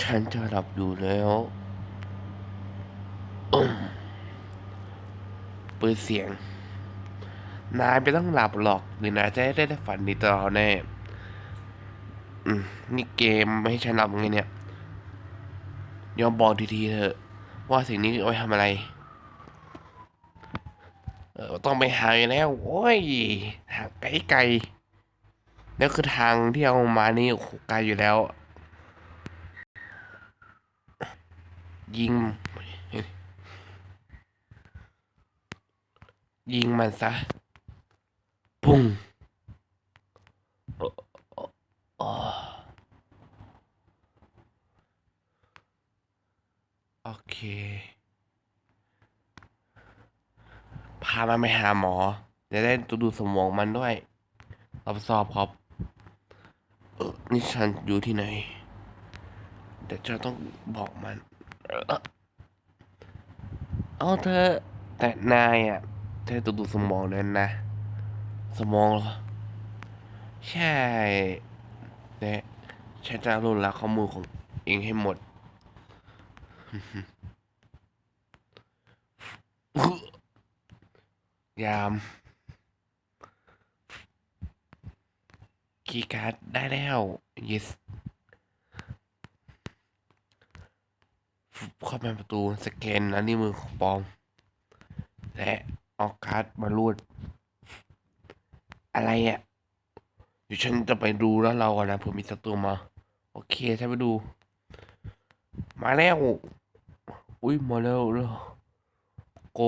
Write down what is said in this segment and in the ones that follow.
ฉันจะหลับอยู่แล้วเปิดเสียง นายไม่ต้องหลับหรอกหรือนายจะได้ได้ฝันดีต่อดแน่นี่เกมไม่ให้ฉันหลับไงเนี่ย ยอมบอกทีๆเถอะ ว่าสิ่งนี้เอาไว้ทำอะไร เออต้องไปหาอยู่แล้ว โอ้ยทางไกลไกลๆแล้วคือทางที่เอามานี่โอ้โหไกลอยู่แล้ว ยิง ยิงมันซะปุ้งโอเค พามันไปหาหมอ จะได้ตรวจดูสมองมันด้วยรับสอบครับเออนี่ฉันอยู่ที่ไหนเดี๋ยวจะต้องบอกมัน เอาเธอ แต่นายอะ เธอตรวจดูสมองนั้นนะ สมองเหรอ ใช่แต่ฉันจะรู้ลักข้อมูลของเองให้หมดยามคีย์การ์ดได้แล้ว yes เข้าไปประตูสแกนอันนี้มือของปอม และเอาการ์ดมารูด อะไรอะเดี๋ยวฉันจะไปดูแล้วเราก่อนนะผื่อมีศัตรูมา โอเคฉันไปดู มาแล้ว อุ้ยมาแล้วแล้วโก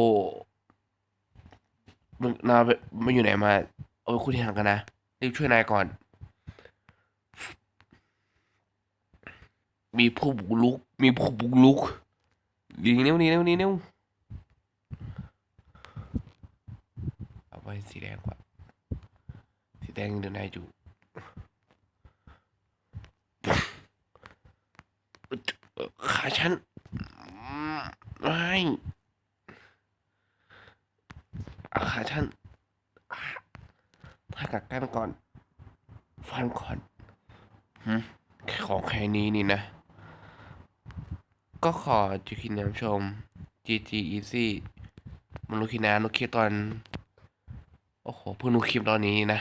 มึงนาไปมาอยู่ไหนมาเออคุณที่ห่างกันนะรีบช่วยนายก่อน มีผู้บุกลุก มีผู้บุกลุกดีเนิ้วนี้นิ้วนี้นิ้วเอาไปสีแดงกว่า สีแดงเดินได้อยู่ขาฉันไม่ขาฉันถ้ากักกันก่อน ฟันก่อนของแค่นี้นี่นะ ก็ขอจุคินน้ำชม GG Easy มันรู้คิดนะนุกคลิปตอน โอ้โหเพิ่งนุกคลิปตอนนี้นะ